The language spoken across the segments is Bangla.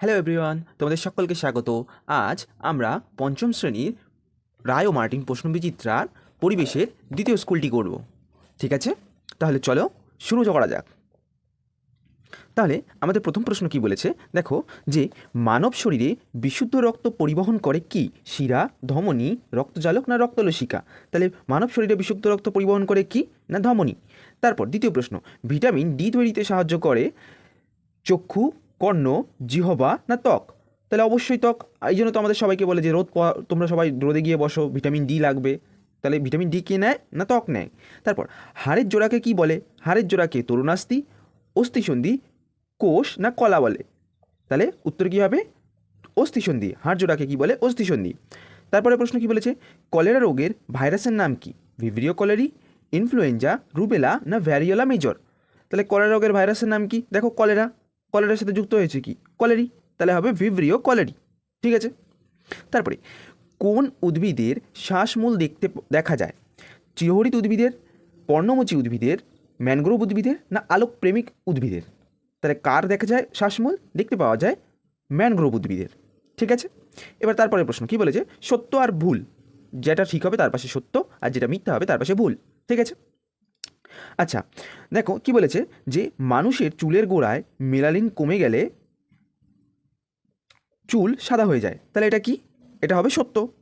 হ্যালো এভরিওয়ান তোমাদের সকলকে স্বাগত। আজ আমরা পঞ্চম শ্রেণির রায় ও মার্টিন প্রশ্ন বিচিত্রার পরিবেশের দ্বিতীয় স্কুলটি করব। ঠিক আছে? তাহলে চলো শুরু করা যাক। তাহলে আমাদের প্রথম প্রশ্ন কি বলেছে? দেখো যে, মানব শরীরে বিশুদ্ধ রক্ত পরিবহন করে কি? শিরা, ধমনী রক্তজালক না রক্তলসিকা? তাহলে মানব শরীরে বিশুদ্ধ রক্ত পরিবহন করে কি না ধমনী? তারপর দ্বিতীয় প্রশ্ন, ভিটামিন ডি তৈরিতে সাহায্য করে চক্ষু কর্ণ, জিহবা না ত্বক? তাহলে অবশ্যই ত্বক। এই জন্য তো আমাদের সবাইকে বলে যে রোদ তোমরা সবাই রোদে গিয়ে বসো, ভিটামিন ডি লাগবে। তাহলে ভিটামিন ডি কে নেয় না ত্বক নেয়? তারপর, হাড়ের জোড়াকে কি বলে? হাড়ের জোড়াকে তরুণাস্থি, অস্থিসন্ধি, কোষ না কলা বলে? তাহলে উত্তর কী হবে? অস্থিসন্ধি। হাড় জোড়াকে কী বলে? অস্থিসন্ধি। তারপরে প্রশ্ন কি বলেছে? কলেরা রোগের ভাইরাসের নাম কি? ভিভরিও কলেরি, ইনফ্লুয়েঞ্জা, রুবেলা না ভ্যারিওলা মেজর? তাহলে কলেরা রোগের ভাইরাসের নাম কি? দেখো কলেরা। কলেরার সাথে যুক্ত হয়েছে কি? কলেরি তাহলে হবে ভিভরিও কলেরি ঠিক আছে? তারপরে, কোন উদ্ভিদের শ্বাসমূল দেখতে দেখা যায়? চিরহরিত উদ্ভিদের, পর্ণমোচী উদ্ভিদের, ম্যানগ্রোভ উদ্ভিদের না আলোকপ্রেমিক উদ্ভিদের? তাহলে কার দেখা যায় শ্বাসমূল? দেখতে পাওয়া যায় ম্যানগ্রোভ উদ্ভিদের। ঠিক আছে? এবার তারপরে প্রশ্ন, কি বলেছে সত্য আর ভুল? যেটা ঠিক হবে তার পাশে সত্য আর যেটা মিথ্যা হবে তার পাশে ভুল। ঠিক আছে? আচ্ছা দেখো কি বলেছে যে মানুষের চুলের গোড়ায় মেলালিন কমে গেলে চুল সাদা হয়ে যায়। তাহলে এটা কি? এটা হবে সত্য।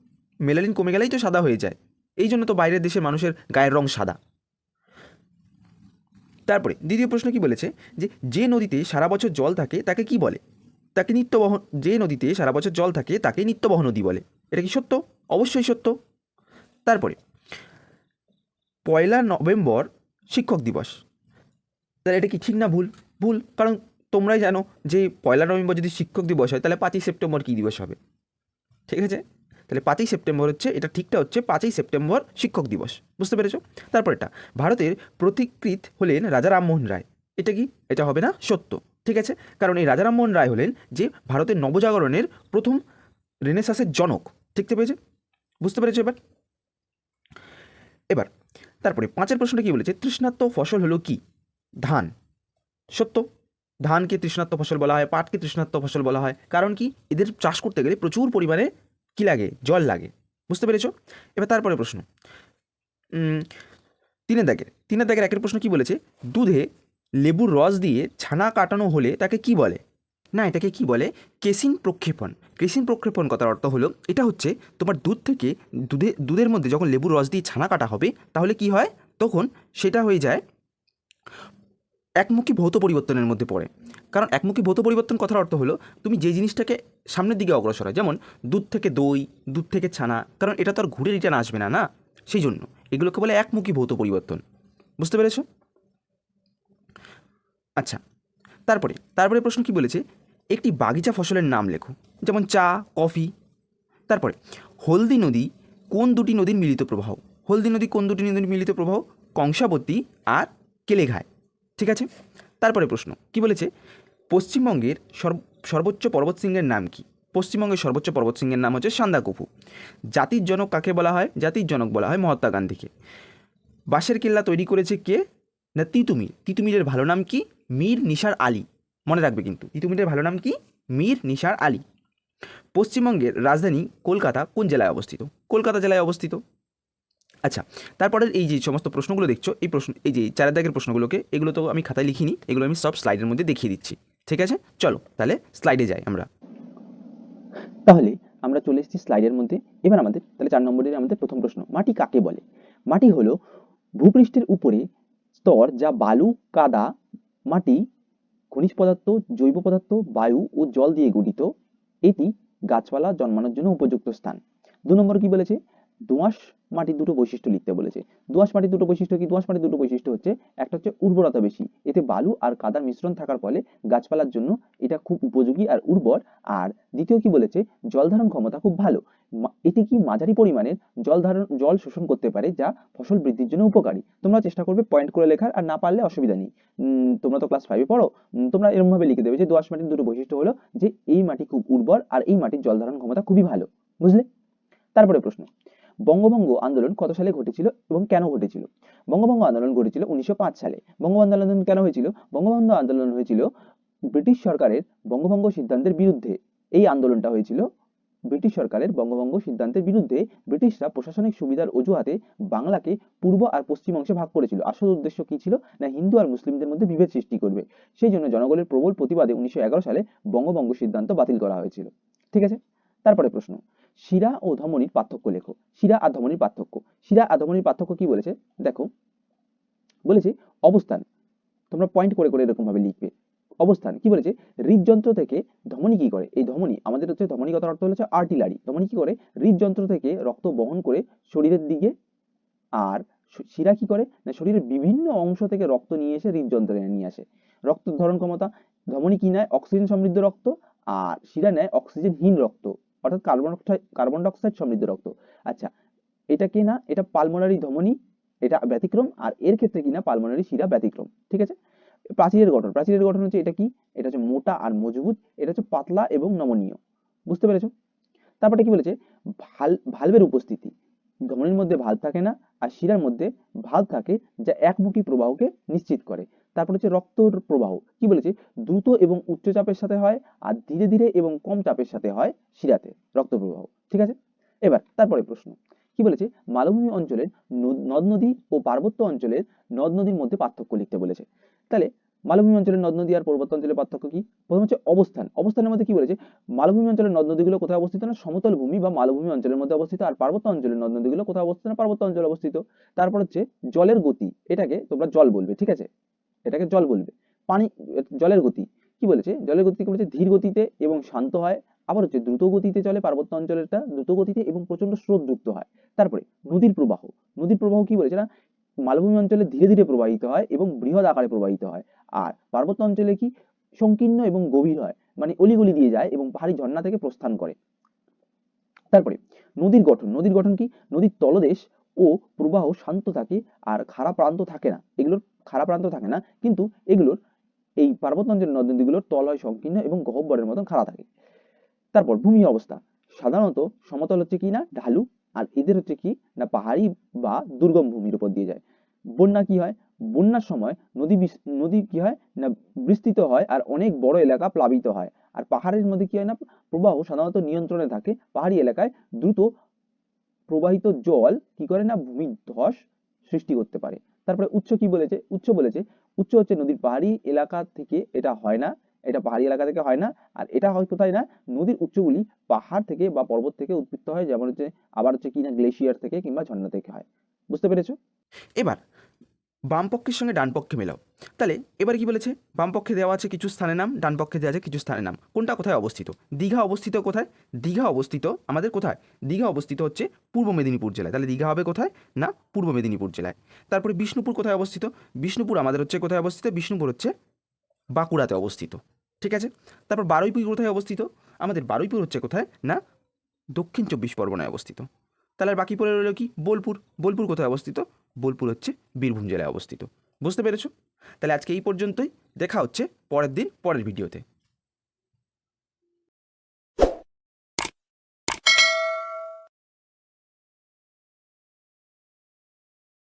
মেলালিন কমে গেলেই তো সাদা হয়ে যায়। এই জন্য তো বাইরের দেশের মানুষের গায়ের রং সাদা। তারপরে দ্বিতীয় প্রশ্ন কি বলেছে? যে যে নদীতে সারা বছর জল থাকে তাকে কি বলে? তাকে নিত্যবহ, যে নদীতে সারা বছর জল থাকে তাকে নিত্যবহ নদী বলে। এটা কি সত্য? অবশ্যই সত্য। তারপরে, পয়লা নভেম্বর শিক্ষক দিবস। তাহলে এটা কি ঠিক না ভুল? ভুল, কারণ তোমরাই জানো যে পয়লা নভেম্বর যদি শিক্ষক দিবস হয়, তাহলে পাঁচই সেপ্টেম্বর কী দিবস হবে? ঠিক আছে? তাহলে পাঁচই সেপ্টেম্বর হচ্ছে, এটা ঠিকটা হচ্ছে পাঁচই সেপ্টেম্বর শিক্ষক দিবস। বুঝতে পেরেছ? তারপর এটা, ভারতের প্রতিকৃত হলেন রাজা রামমোহন রায়। এটা কি? এটা হবে না সত্য। ঠিক আছে? কারণ এই রাজা রামমোহন রায় হলেন যে ভারতের নবজাগরণের প্রথম রেনেসাসের জনক। ঠিকতে পেরেছে বুঝতে পেরেছ এবার? এবার তারপরে পাঁচের প্রশ্নটা কি বলেছে? তৃষ্ণাত্ম ফসল হলো কি? ধান। সত্য। ধানকে তৃষ্ণাত্ম ফসল বলা হয়, পাটকে তৃষ্ণাত্ম ফসল বলা হয়। কারণ কি? এদের চাষ করতে গেলে প্রচুর পরিমাণে কি লাগে? জল লাগে। বুঝতে পেরেছ? এবার তারপরে প্রশ্ন। তিনের দাগের তিনের দাগের একের প্রশ্ন কি বলেছে? দুধে লেবুর রস দিয়ে ছানা কাটানো হলে তাকে কি বলে? না, এটাকে কি বলে? কেসিন প্রক্ষেপণ। কেসিন প্রক্ষেপণ কথার অর্থ হলো, এটা হচ্ছে তোমার দুধ থেকে দুধে, দুধের মধ্যে যখন লেবুর রস দিয়ে ছানা কাটা হবে, তাহলে কি হয়? তখন সেটা হয়ে যায় একমুখী ভৌত পরিবর্তনের মধ্যে পড়ে। কারণ একমুখী ভৌত পরিবর্তন কথার অর্থ হলো, তুমি যে জিনিসটাকে সামনের দিকে অগ্রসর হয়, যেমন দুধ থেকে দই, দুধ থেকে ছানা, কারণ এটা তো আর ঘুরে রিটার্ন আসবে না না? সেই জন্য এগুলোকে বলে একমুখী ভৌত পরিবর্তন। বুঝতে পেরেছ? আচ্ছা তারপরে তারপরে প্রশ্ন কি বলেছে? একটি বাগিচা ফসলের নাম লেখো, যেমন চা, কফি। তারপরে, হলদি নদী কোন দুটি নদীর মিলিত প্রবাহ? হলদি নদী কোন দুটি নদীর মিলিত প্রবাহ? কংসাবতী আর কেলেঘায়। ঠিক আছে? তারপরে প্রশ্ন, কি বলেছে? পশ্চিমবঙ্গের সর্ব- সর্বোচ্চ পর্বতশৃঙ্গের নাম কি? পশ্চিমবঙ্গের সর্বোচ্চ পর্বতশৃঙ্গের নাম হচ্ছে সান্দাকফু। জাতির জনক কাকে বলা হয়? জাতির জনক বলা হয় মহাত্মা গান্ধীকে। বাঁশের কেল্লা তৈরি করেছে কে? না, তিতুমির। তিতুমিরের ভালো নাম কি? মীর নিসার আলী। মনে রাখবে কিন্তু তিতুমিরের ভালো নাম কি? মীর নিসার আলী। পশ্চিমবঙ্গের রাজধানী কলকাতা কোন জেলায় অবস্থিত? কলকাতা জেলায় অবস্থিত। আচ্ছা তারপরে এই যে সমস্ত প্রশ্নগুলো দেখছ, এই প্রশ্ন, এই যে চার দাগের প্রশ্নগুলোকে, এগুলো তো আমি খাতায় লিখিনি, এগুলো আমি সব স্লাইডের মধ্যে দেখিয়ে দিচ্ছি। ঠিক আছে? চলো, তাহলে স্লাইডে যাই আমরা। তাহলে আমরা চলে এসেছি স্লাইডের মধ্যে। এবার আমাদের, তাহলে চার নম্বরের আমাদের প্রথম প্রশ্ন, মাটি কাকে বলে? মাটি হলো ভূপৃষ্ঠের উপরে স্তর যা বালু, কাদা মাটি, খনিজ পদার্থ, জৈব পদার্থ, বায়ু ও জল দিয়ে গঠিত। এটি গাছপালা জন্মানোর জন্য উপযুক্ত স্থান। দু নম্বর কি বলেছে? দোঁয়াশ মাটির দুটো বৈশিষ্ট্য লিখতে বলেছে। দোঁয়াশ মাটির দুটো বৈশিষ্ট্য কি? দোঁয়াশ মাটির দুটো বৈশিষ্ট্য হচ্ছে, একটা হচ্ছে উর্বরতা বেশি। এতে বালু আর কাদার মিশ্রণ থাকার ফলে গাছপালার জন্য এটা খুব উপযোগী আর উর্বর। আর দ্বিতীয় কি বলেছে? জল ধারণ ক্ষমতা খুব ভালো। এটি কি মাঝারি পরিমাণের জল ধারণ, জল শোষণ করতে পারে যা ফসল বৃদ্ধির জন্য উপকারী। তোমরা চেষ্টা করবে পয়েন্ট করে লেখার আর না পারলে অসুবিধা নেই। তোমরা তো ক্লাস ফাইভে পড়ো। তোমরা এরকম ভাবে লিখে দেবে যে দোআঁশ মাটির দুটো বৈশিষ্ট্য হলো যে এই মাটি খুব উর্বর আর এই মাটির জল ধারণ ক্ষমতা খুবই ভালো। বুঝলে? তারপরে প্রশ্ন। বঙ্গভঙ্গ আন্দোলন কত সালে ঘটেছিল এবং কেন ঘটেছিল? বঙ্গভঙ্গ আন্দোলন ঘটেছিল উনিশশো পাঁচ সালে। বঙ্গবন্ধু আন্দোলন কেন হয়েছিল? বঙ্গবন্ধু আন্দোলন হয়েছিল ব্রিটিশ সরকারের বঙ্গভঙ্গ সিদ্ধান্তের বিরুদ্ধে। এই আন্দোলনটা হয়েছিল ব্রিটিশ সরকারের বঙ্গভঙ্গ সিদ্ধান্তের বিরুদ্ধে। ব্রিটিশরা প্রশাসনিক সুবিধার অজুহাতে বাংলাকে পূর্ব আর পশ্চিম অংশে ভাগ করেছিল। আসল উদ্দেশ্য কি ছিল? না হিন্দু আর মুসলিমদের মধ্যে বিভেদ সৃষ্টি করবে। সেই জন্য জনগণের প্রবল প্রতিবাদে উনিশশো এগারো সালে বঙ্গভঙ্গ সিদ্ধান্ত বাতিল করা হয়েছিল। ঠিক আছে? তারপরে প্রশ্ন। শিরা ও ধমনীর পার্থক্য লেখো। শিরা আর ধমনীর পার্থক্য। শিরা আর ধমনীর পার্থক্য কি বলেছে? দেখো, বলেছে অবস্থান। তোমরা পয়েন্ট করে করে এরকম ভাবে লিখবে। অবস্থান, কি বলেছে? হৃদযন্ত্র থেকে ধমনী কি করে? এই ধমনী, আমাদের হচ্ছে ধমনী কথার অর্থ হচ্ছে আর্টিলারি ধমনী কি করে? হৃদযন্ত্র থেকে রক্ত বহন করে শরীরের দিকে আর শিরা কি করে? না, শরীরের বিভিন্ন অংশ থেকে রক্ত নিয়ে এসে হৃদযন্ত্রে নিয়ে আসে। রক্ত ধারণ ক্ষমতা, ধমনী কি নেয়? অক্সিজেন সমৃদ্ধ রক্ত আর শিরা নেয় অক্সিজেনহীন রক্ত। অর্থাৎ কার্বন কার্বন ডাইঅক্সাইড সমৃদ্ধ রক্ত। আচ্ছা এটা কি না? এটা পালমোনারি ধমনী, এটা ব্যতিক্রম, আর এর ক্ষেত্রে কি না? পালমোনারি শিরা ব্যতিক্রম, ঠিক আছে? প্রাচীরের গঠন প্রাচীরের গঠন হচ্ছে এটা কি? এটা হচ্ছে মোটা আর মজবুত, এটা হচ্ছে পাতলা এবং নমনীয়, বুঝতে পেরেছ? তারপরে কি বলেছে? ভালো ভালভের উপস্থিতি। ধমনীর মধ্যে ভালভ থাকে না আর শিরার মধ্যে ভালভ থাকে যা একমুখী প্রবাহকে নিশ্চিত করে। তারপর হচ্ছে রক্তর প্রবাহ। কি বলেছে? দ্রুত এবং উচ্চ চাপের সাথে হয় আর ধীরে ধীরে এবং কম চাপের সাথে হয় শিরাতে রক্ত প্রবাহ। ঠিক আছে? এবার তারপরে প্রশ্ন। কি বলেছে? মালভূমি অঞ্চলের নদ নদী ও পার্বত্য অঞ্চলের নদ নদীর মধ্যে পার্থক্য লিখতে বলেছে। তাহলে মালভূমি অঞ্চলের নদ নদী আর পর্বত অঞ্চলের পার্থক্য কি? প্রথম হচ্ছে অবস্থান। অবস্থানের মধ্যে কি বলেছে? মালভূমি অঞ্চলের নদ নদীগুলো কোথায় অবস্থিত না? সমতল ভূমি বা মালভূমি অঞ্চলের মধ্যে অবস্থিত। আর পার্বত্য অঞ্চলের নদ নদীগুলো কোথায় অবস্থিত না? পার্বত্য অঞ্চলে অবস্থিত। তারপর হচ্ছে জলের গতি। এটাকে তোমরা জল বলবে, ঠিক আছে? এটাকে জল বলবে। পানি, জলের গতি। কি বলেছে? জলের গতি কি বলেছে? ধীর গতিতে এবং শান্ত হয়। আবার হচ্ছে দ্রুত গতিতে চলে পার্বত্য অঞ্চলেরটা। দ্রুত গতিতে এবং প্রচণ্ড স্রোতযুক্ত হয়। তারপরে নদীর প্রবাহ। নদীর প্রবাহ কি বলেছে না? মালভূমি অঞ্চলে ধীরে ধীরে প্রবাহিত হয় এবং বৃহৎ আকারে প্রবাহিত হয়। আর পার্বত্য অঞ্চলে কি সংকীর্ণ এবং গভীর হয়? মানে অলিগলি দিয়ে যায় এবং পাহাড়ি ঝর্ণা থেকে প্রস্থান করে। তারপরে নদীর গঠন। নদীর গঠন কি? নদীর তলদেশ ও প্রবাহ শান্ত থাকে আর খাড়া প্রান্ত থাকে না। এগুলোর খাড়া প্রান্ত থাকে না, কিন্তু এগুলোর এই পার্বত্য অঞ্চলের নদ নদীগুলোর তল হয় সংকীর্ণ এবং গহ্বরের মতন খাড়া থাকে। তারপর ভূমি অবস্থা। সাধারণত সমতল হচ্ছে কি না? ঢালু আর এদের হচ্ছে কি? না পাহাড়ি বা দুর্গম ভূমির উপর দিয়ে যায়। বন্যা কি হয়? বন্যার সময় নদী নদী কি হয়? না বিস্তৃত হয় আর অনেক বড় এলাকা প্লাবিত হয়। আর পাহাড়ের মধ্যে কি হয় না? প্রবাহ সাধারণত নিয়ন্ত্রণে থাকে। পাহাড়ি এলাকায় দ্রুত প্রবাহিত জল কি করে না? ভূমি ধস সৃষ্টি করতে পারে। তারপরে উচ্চ কি বলেছে? উচ্চ বলেছে, উচ্চ হচ্ছে নদীর পাহাড়ি এলাকা থেকে এটা হয় না। এটা পাহাড়ি এলাকা থেকে হয় না। আর এটা হয় কোথায় না, নদীর উচ্চগুলি পাহাড় থেকে বা পর্বত থেকে উৎপৃত্ত হয়, যেমন হচ্ছে আবার হচ্ছে কি না গ্লেশিয়ার থেকে কিংবা ঝর্ণা থেকে হয়। বুঝতে পেরেছ? এবার বামপক্ষের সঙ্গে ডানপক্ষে মেলাও। তাহলে এবার কি বলেছে? বামপক্ষে দেওয়া আছে কিছু স্থানের নাম, ডানপক্ষে দেওয়া আছে কিছু স্থানের নাম। কোনটা কোথায় অবস্থিত? দীঘা অবস্থিত কোথায়? দীঘা অবস্থিত আমাদের কোথায়? দীঘা অবস্থিত হচ্ছে পূর্ব মেদিনীপুর জেলায়। তাহলে দীঘা হবে কোথায় না পূর্ব মেদিনীপুর জেলায়? তারপরে বিষ্ণুপুর কোথায় অবস্থিত? বিষ্ণুপুর আমাদের হচ্ছে কোথায় অবস্থিত? বিষ্ণুপুর হচ্ছে বাঁকুড়াতে অবস্থিত, ঠিক আছে? তারপর বারুইপুর কোথায় অবস্থিত? আমাদের বারুইপুর হচ্ছে কোথায়? না, দক্ষিণ চব্বিশ পরগনায় অবস্থিত। তাহলে বাকি পড়ে রইল কি? বোলপুর। বোলপুর কোথায় অবস্থিত? বোলপুর হচ্ছে বীরভূম জেলায় অবস্থিত। বুঝতে পেরেছ? তাহলে আজকে এই পর্যন্তই। দেখা হচ্ছে পরের দিন, পরের ভিডিওতে।